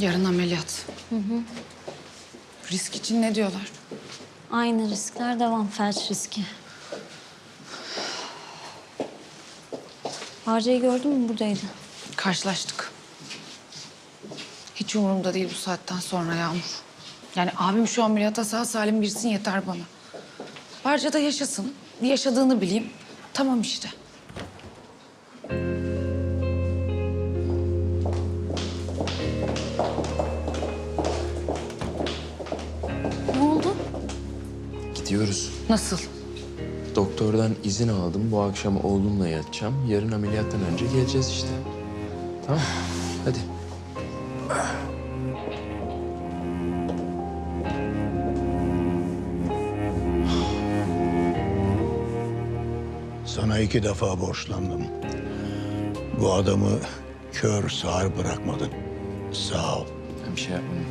Yarın ameliyat. Risk için ne diyorlar? Aynı riskler devam, felç riski. Barca'yı gördün mü? Buradaydı. Karşılaştık. Hiç umurumda değil bu saatten sonra Yağmur. Yani abim şu ameliyata sağ salim girsin yeter bana. Barca da yaşasın. Yaşadığını bileyim. Tamam işte. Gidiyoruz. Nasıl? Doktordan izin aldım. Bu akşam oğlumla yatacağım. Yarın ameliyattan önce geleceğiz işte. Tamam. Hadi. Sana iki defa borçlandım. Bu adamı kör sağır bırakmadın. Sağ ol. Ben bir şey yapmadım.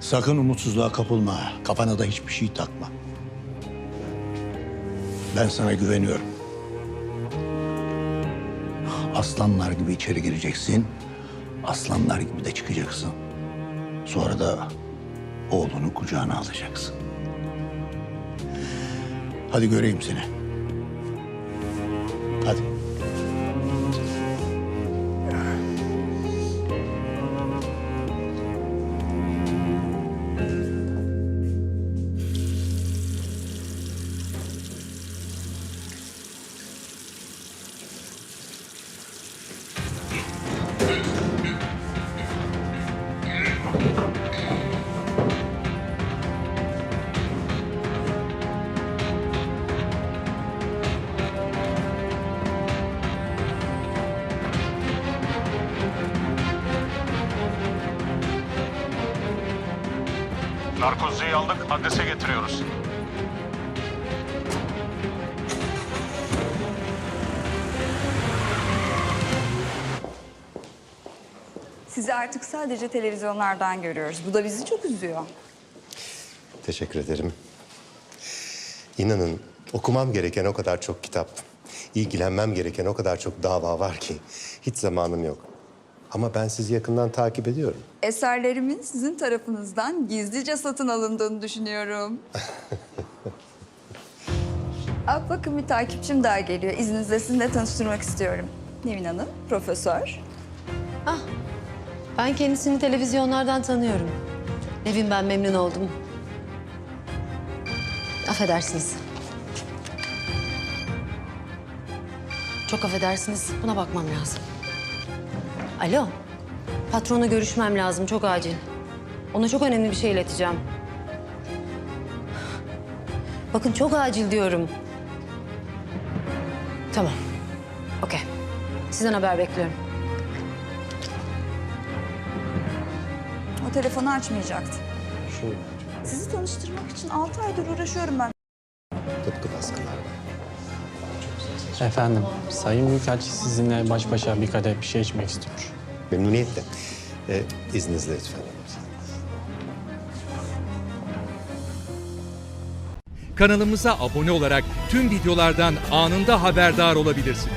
Sakın umutsuzluğa kapılma. Kafana da hiçbir şey takma. Ben sana güveniyorum. Aslanlar gibi içeri gireceksin. Aslanlar gibi de çıkacaksın. Sonra da oğlunu kucağına alacaksın. Hadi göreyim seni. Narkozuyu aldık, adrese getiriyoruz. Sizi artık sadece televizyonlardan görüyoruz. Bu da bizi çok üzüyor. Teşekkür ederim. İnanın okumam gereken o kadar çok kitap, ilgilenmem gereken o kadar çok dava var ki hiç zamanım yok. Ama ben sizi yakından takip ediyorum. Eserlerimin sizin tarafınızdan gizlice satın alındığını düşünüyorum. Aa, bakın bir takipçim daha geliyor. İzninizle sizinle tanıştırmak istiyorum. Nevin Hanım, profesör. Ben kendisini televizyonlardan tanıyorum. Nevin ben memnun oldum. Affedersiniz. Çok affedersiniz. Buna bakmam lazım. Alo. Patronla görüşmem lazım. Çok acil. Ona çok önemli bir şey ileteceğim. Bakın çok acil diyorum. Tamam. Okey. Sizden haber bekliyorum. O telefonu açmayacaktı. Şu Sizi tanıştırmak için altı aydır uğraşıyorum ben. tıpkı baskılar var. Efendim, Sayın Büyükelçi sizinle baş başa bir kadeh bir şey içmek istiyor. Memnuniyetle. Ee, izninizle lütfen. Kanalımıza abone olarak tüm videolardan anında haberdar olabilirsiniz.